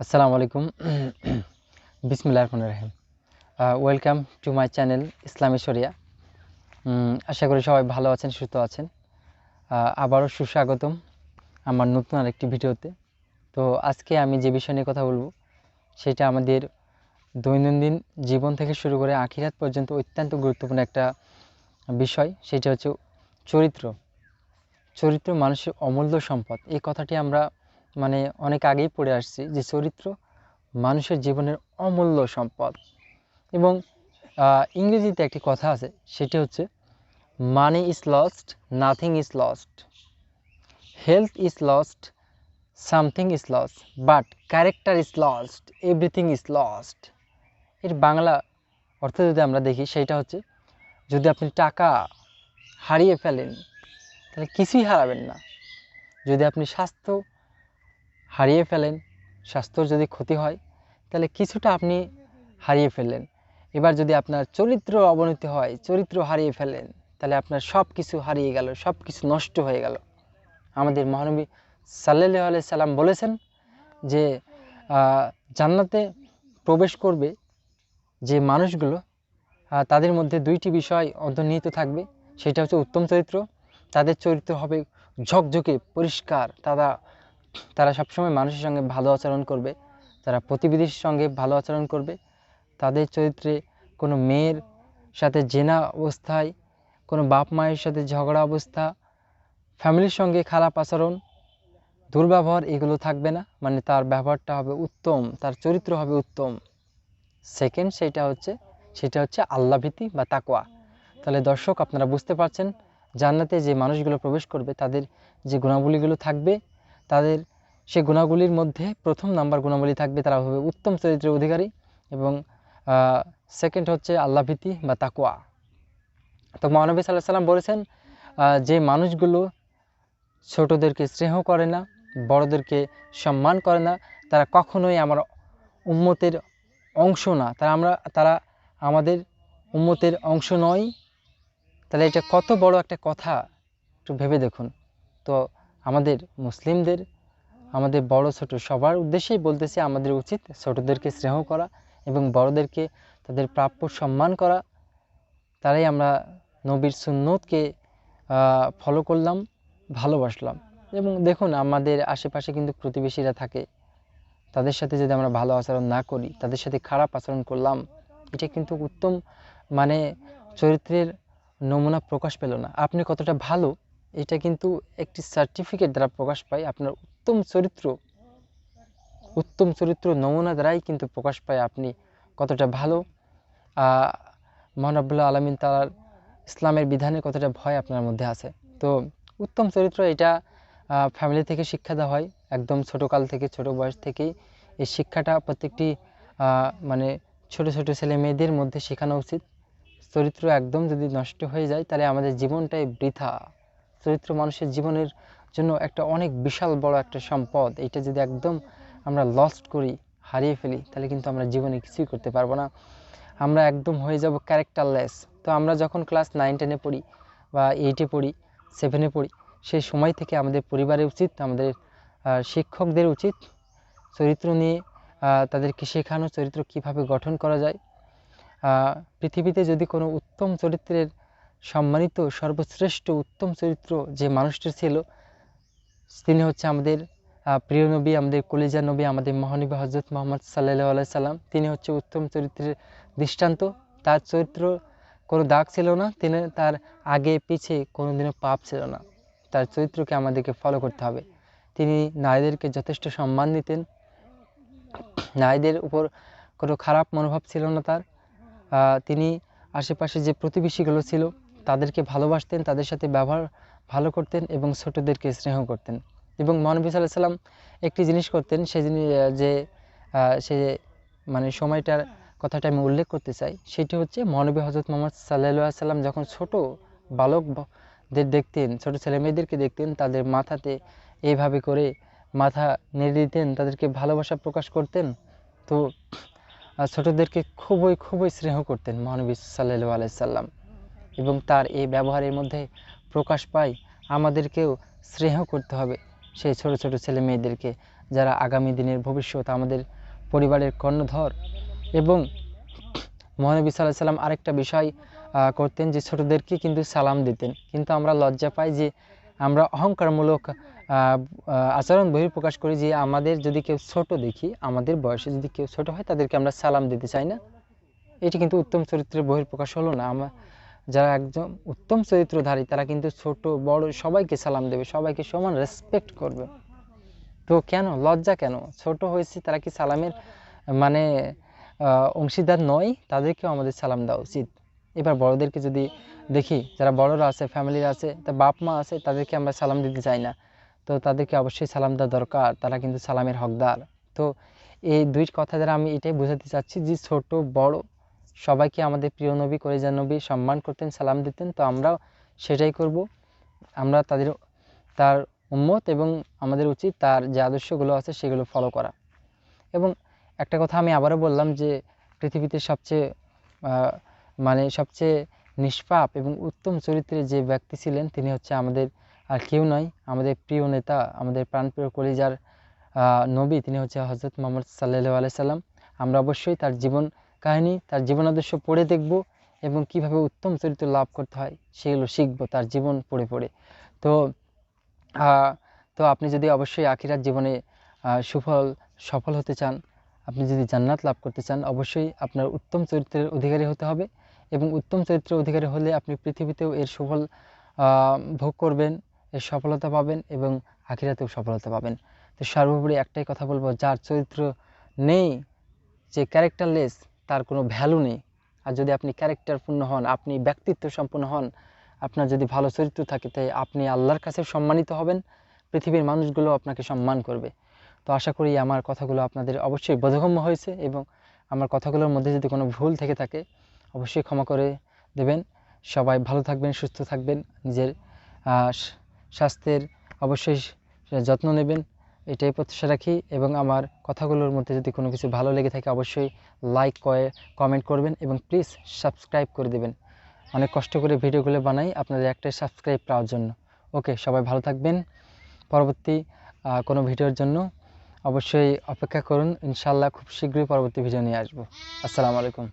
আসসালামু আলাইকুম। বিসমিল্লাহ রহমান রহিম। ওয়েলকাম টু মাই চ্যানেল ইসলামী শরিয়া। আশা করি সবাই ভালো আছেন, সুস্থ আছেন। আবারও সুস্বাগতম আমার নতুন আরেকটি ভিডিওতে। তো আজকে আমি যে বিষয় নিয়ে কথা বলব, সেটা আমাদের দৈনন্দিন জীবন থেকে শুরু করে আখিরাত পর্যন্ত অত্যন্ত গুরুত্বপূর্ণ একটা বিষয়, সেটা হচ্ছে চরিত্র। চরিত্র মানুষের অমূল্য সম্পদ। এই কথাটি আমরা মানে অনেক আগেই পড়ে আসছি, যে চরিত্র মানুষের জীবনের অমূল্য সম্পদ। এবং ইংরেজিতে একটি কথা আছে, সেটি হচ্ছে money is lost nothing is lost health is lost something is lost but character is lost everything is lost এর বাংলা অর্থ যদি আমরা দেখি সেটা হচ্ছে, যদি আপনি টাকা হারিয়ে ফেলেন, তাহলে কিছুই হারাবেন না। যদি আপনি স্বাস্থ্য হারিয়ে ফেলেন, স্বাস্থ্যর যদি ক্ষতি হয়, তাহলে কিছুটা আপনি হারিয়ে ফেললেন। এবার যদি আপনার চরিত্র অবনতি হয়, চরিত্র হারিয়ে ফেলেন তাহলে আপনার সব কিছু হারিয়ে গেল সব কিছু নষ্ট হয়ে গেল। আমাদের মহানবী সাল্লাহ আলাই সাল্লাম বলেছেন যে জান্নাতে প্রবেশ করবে যে মানুষগুলো তাদের মধ্যে দুইটি বিষয় অন্তর্নিহিত থাকবে। সেটা হচ্ছে উত্তম চরিত্র, তাদের চরিত্র হবে ঝকঝকে, পরিষ্কার, তারা তারা সবসময় মানুষের সঙ্গে ভালো আচরণ করবে, তারা প্রতিবেশীর সঙ্গে ভালো আচরণ করবে। তাদের চরিত্রে কোনো মেয়ের সাথে জেনা অবস্থায়, কোনো বাপ মায়ের সাথে ঝগড়া অবস্থা, ফ্যামিলির সঙ্গে খারাপ আচরণ, দুর্ব্যবহার এগুলো থাকবে না। মানে তার ব্যবহারটা হবে উত্তম, তার চরিত্র হবে উত্তম। সেকেন্ড সেটা হচ্ছে সেটা হচ্ছে আল্লাভীতি বা তাকোয়া তাহলে দর্শক, আপনারা বুঝতে পারছেন, জান্নাতে যে মানুষগুলো প্রবেশ করবে, তাদের যে গুণাবলীগুলো থাকবে তাদের সে গুণাগুলির মধ্যে প্রথম নাম্বার গুণাবলী থাকবে তারা হবে উত্তম চরিত্রের অধিকারী এবং সেকেন্ড হচ্ছে আল্লাভীতি বা তাকুয়া তো মহানবী সাল্লাহ সাল্লাম বলেছেন যে মানুষগুলো ছোটদেরকে স্নেহ করে না, বড়দেরকে সম্মান করে না, তারা কখনোই আমার উম্মতের অংশ না। তারা আমরা, তারা আমাদের উম্মতের অংশ নয়। তাহলে এটা কত বড় একটা কথা? একটু ভেবে দেখুন। তো আমাদের মুসলিমদের, আমাদের বড় ছোট সবার উদ্দেশ্যেই বলতেছি আমাদের উচিত ছোটদেরকে স্নেহ করা এবং বড়দেরকে তাদের প্রাপ্য সম্মান করা। তারাই আমরা নবীর সুন্নতকে ফলো করলাম, ভালোবাসলাম। এবং দেখুন আমাদের আশেপাশে কিন্তু প্রতিবেশীরা থাকে, তাদের সাথে যদি আমরা ভালো আচরণ না করি, তাদের সাথে খারাপ আচরণ করলাম, এটা কিন্তু উত্তম মানে চরিত্রের নমুনা প্রকাশ পেল না। আপনি কতটা ভালো এটা কিন্তু একটি সার্টিফিকেট দ্বারা প্রকাশ পায়, আপনার উত্তম চরিত্র। উত্তম চরিত্র নমুনা দ্বারাই কিন্তু প্রকাশ পায় আপনি কতটা ভালো। মহানবুল্লাহ আলমিন তার ইসলামের বিধানের কতটা ভয় আপনার মধ্যে আছে। তো উত্তম চরিত্র এটা ফ্যামিলি থেকে শিক্ষা দেওয়া হয়, একদম ছোটোকাল থেকে, ছোট বয়স থেকেই। এই শিক্ষাটা প্রত্যেকটি মানে ছোট ছোট ছেলে মেয়েদের মধ্যে শেখানো উচিত। চরিত্র একদম যদি নষ্ট হয়ে যায়, তাহলে আমাদের জীবনটাই বৃথা। চরিত্র মানুষের জীবনের জন্য একটা অনেক বিশাল বড় একটা সম্পদ। এটা যদি একদম আমরা লস্ট করি, হারিয়ে ফেলি, তাহলে কিন্তু আমরা জীবনে কিছুই করতে পারব না। আমরা একদম হয়ে যাব ক্যারেক্টারলেস তো আমরা যখন ক্লাস নাইন টেনে পড়ি বা এইটে পড়ি সেভেনে পড়ি, সেই সময় থেকে আমাদের পরিবারের উচিত, আমাদের শিক্ষকদের উচিত চরিত্র নিয়ে তাদেরকে শেখানো, চরিত্র কীভাবে গঠন করা যায়। পৃথিবীতে যদি কোনো উত্তম চরিত্রের সম্মানিত, সর্বশ্রেষ্ঠ, উত্তম চরিত্র যে মানুষটি ছিল, তিনি হচ্ছে আমাদের প্রিয় নবী, আমাদের কলিজা নবী, আমাদের মহানবী হজরত মোহাম্মদ সাল্লাহ আলাই সাল্লাম। তিনি হচ্ছে উত্তম চরিত্রের দৃষ্টান্ত। তার চরিত্র কোনো দাগ ছিল না, তিনি তার আগে পিছে কোনোদিনও পাপ ছিল না। তার চরিত্রকে আমাদেরকে ফলো করতে হবে। তিনি নারীদেরকে যথেষ্ট সম্মান দিতেন। নারীদের উপর কোনো খারাপ মনোভাব ছিল না তার। তিনি আশেপাশে যে প্রতিবেশীগুলো ছিল তাদেরকে ভালোবাসতেন, তাদের সাথে ব্যবহার ভালো করতেন এবং ছোটদেরকে স্নেহ করতেন। এবং মহানবী সাল্লাহ সাল্লাম একটি জিনিস করতেন, সেই জিনিস যে সে মানে সময়টার কথাটা আমি উল্লেখ করতে চাই, সেটি হচ্ছে মহানবী হজরত মোহাম্মদ সাল্লাহ সাল্লাম যখন ছোট বালকদের দেখতেন, ছোট ছেলে মেয়েদেরকে দেখতেন, তাদের মাথাতে এইভাবে করে মাথা নেড়ে দিতেন, তাদেরকে ভালোবাসা প্রকাশ করতেন, তো ছোটদেরকে খুবই খুবই স্নেহ করতেন মহানবী সাল্লাহ আলাইসাল্লাম এবং তার এই ব্যবহারের মধ্যে প্রকাশ পায় আমাদেরকেও স্নেহ করতে হবে সেই ছোট ছোট ছেলে মেয়েদেরকে যারা আগামী দিনের ভবিষ্যৎ আমাদের পরিবারের কর্ণধর এবং মহানবী সাল্লাহ সাল্লাম আরেকটা বিষয় করতেন যে ছোটদেরকে কিন্তু সালাম দিতেন। কিন্তু আমরা লজ্জা পাই যে আমরা অহংকারমূলক আচরণ বহিঃপ্রকাশ করি যে আমাদের যদি কেউ ছোট দেখি, আমাদের বয়সে যদি কেউ ছোট হয়, তাদেরকে আমরা সালাম দিতে চাই না। এটি কিন্তু উত্তম চরিত্রের বহিঃপ্রকাশ হলো না। আমরা যারা একজন উত্তম চরিত্রধারী, তারা কিন্তু ছোট, বড়, সবাইকে সালাম দেবে, সবাইকে সমান রেসপেক্ট করবে। তো কেন? লজ্জা কেন? ছোট হয়েছে, তারা কি সালামের মানে অংশীদার নয়? তাদেরকেও আমাদের সালাম দেওয়া উচিত। এবার বড়দেরকে যদি দেখি, যারা বড়রা আছে ফ্যামিলির আছে, তা বাপ মা আছে, তাদেরকে আমরা সালাম দিতে চাই না। তো তাদেরকে অবশ্যই সালাম দেওয়া দরকার, তারা কিন্তু সালামের হকদার। তো এই দুই কথা দ্বারা আমি এটাই বোঝাতে চাচ্ছি যে ছোট, বড় সবাইকে আমাদের প্রিয় নবী কলেজা নবী সম্মান করতেন, সালাম দিতেন, তো আমরাও সেটাই করব। আমরা তাদের, তার উম্মত এবং আমাদের উচিত তার যে আদর্শগুলো আছে সেগুলো ফলো করা। এবং একটা কথা আমি আবারও বললাম যে পৃথিবীতে সবচেয়ে মানে সবচেয়ে নিষ্পাপ এবং উত্তম চরিত্রে যে ব্যক্তি ছিলেন তিনি হচ্ছে আমাদের আর কেউ নয়, আমাদের প্রিয় নেতা, আমাদের প্রাণপ্রিয় কলিজার নবী, তিনি হচ্ছে হজরত মোহাম্মদ সাল্লাহ আলাইসাল্লাম আমরা অবশ্যই তার জীবন কাহিনী, তার জীবন আদর্শ পড়ে দেখব এবং কীভাবে উত্তম চরিত্র লাভ করতে হয় সেগুলো শিখব তার জীবন পড়ে পড়ে। তো তো আপনি যদি অবশ্যই আখিরাত জীবনে সুফল, সফল হতে চান, আপনি যদি জান্নাত লাভ করতে চান, অবশ্যই আপনার উত্তম চরিত্রের অধিকারী হতে হবে এবং উত্তম চরিত্রের অধিকারী হলে আপনি পৃথিবীতেও এর সুফল ভোগ করবেন, এর সফলতা পাবেন এবং আখিরাতেও সফলতা পাবেন। তো সর্বোপরি একটাই কথা বলব, যার চরিত্র নেই, যে ক্যারেক্টারলেস তার কোনো ভ্যালু নেই। আর যদি আপনি ক্যারেক্টারপূর্ণ হন, আপনি ব্যক্তিত্ব সম্পন্ন হন, আপনার যদি ভালো চরিত্র থাকে, তাই আপনি আল্লাহর কাছে সম্মানিত হবেন, পৃথিবীর মানুষগুলো আপনাকে সম্মান করবে। তো আশা করি আমার কথাগুলো আপনাদের অবশ্যই বোধগম্য হয়েছে এবং আমার কথাগুলোর মধ্যে যদি কোনো ভুল থেকে থাকে, অবশ্যই ক্ষমা করে দেবেন। সবাই ভালো থাকবেন, সুস্থ থাকবেন, নিজের স্বাস্থ্যের অবশ্যই যত্ন নেবেন। এটাই প্রত্যাশা রাখি এবং আমার কথাগুলোর মধ্যে যদি কোনো কিছু ভালো লেগে থাকে অবশ্যই লাইক করে কমেন্ট করবেন এবং প্লিজ সাবস্ক্রাইব করে দেবেন। অনেক কষ্ট করে ভিডিওগুলো বানাই আপনাদের একটাই সাবস্ক্রাইব পাওয়ার জন্য। ওকে সবাই ভালো থাকবেন। পরবর্তী কোনো ভিডিওর জন্য অবশ্যই অপেক্ষা করুন। ইনশাল্লাহ খুব শীঘ্রই পরবর্তী ভিডিও নিয়ে আসব। আসসালামু আলাইকুম।